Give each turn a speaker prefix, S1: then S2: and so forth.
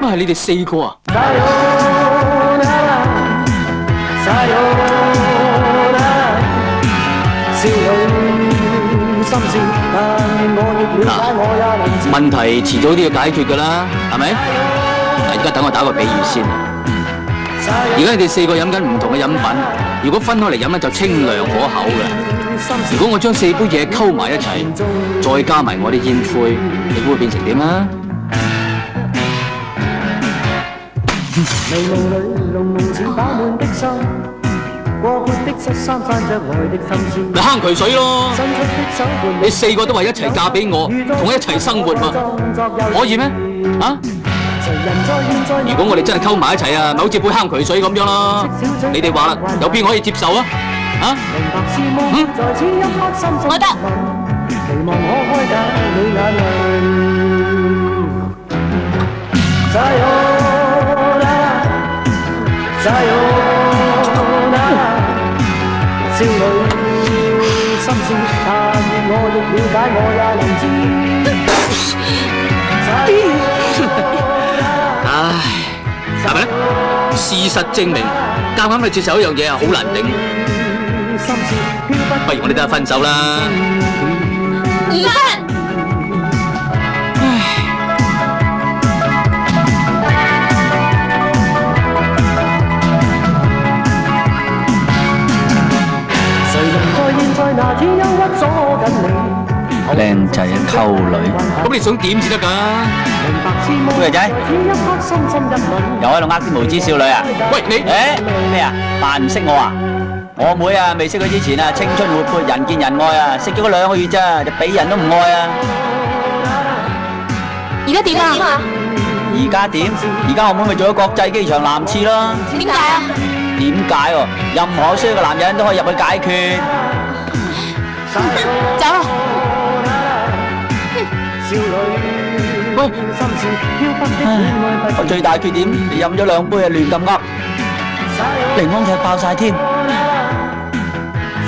S1: 乜係你哋四個啊？嗱，問題遲早都要解決噶啦，係咪？嗱，而家等我打個比喻先。而家你哋四個飲緊唔同嘅飲品，如果分開嚟飲咧就清涼可口嘅。如果我將四杯嘢溝埋一齊，再加埋我啲煙灰，你估會變成點啊？
S2: 迷夢裏濃濃似飽滿的心，過闊的恤衫散着愛的心酸。
S1: 咪坑渠水咯！你四個都話一齊嫁俾我，同我一齊生活嘛，可以咩？啊？如果我哋真係溝埋一齊啊，咪好似杯坑渠水咁樣咯。你哋話啦，有邊可以接受啊？啊？
S2: 明白是夢，在此一刻心中
S3: 我得
S2: 期望可開解你眼心事，我亦了解，我也能知。
S1: 唉，係咪咧？事實證明，夾硬去接受一樣嘢啊，好難頂。
S2: 心事飄不
S1: 不如我哋都係分手啦。
S3: 唔得，
S2: 誰人在現在那天憂鬱阻緊你？
S4: 靚仔啊，溝女，
S1: 咁你想點至得㗎？
S2: 明白是夢，
S4: 妹仔。又喺度呃啲無知少女啊？
S1: 喂，你
S4: 誒咩啊？扮唔識我啊？我妹啊，未識佢之前啊，青春活潑，人見人愛啊，識咗佢兩個月咋，就俾人都唔愛啊！
S3: 而家點啊？
S4: 而家點？而家我妹咪做咗國際機場男廁咯？
S3: 點解啊？
S4: 點解喎？任何需要嘅男人都可以入去解決。
S3: 走
S1: 喂
S4: 我最大缺點，你飲咗兩杯啊，亂咁噏，檸檬踢爆晒添。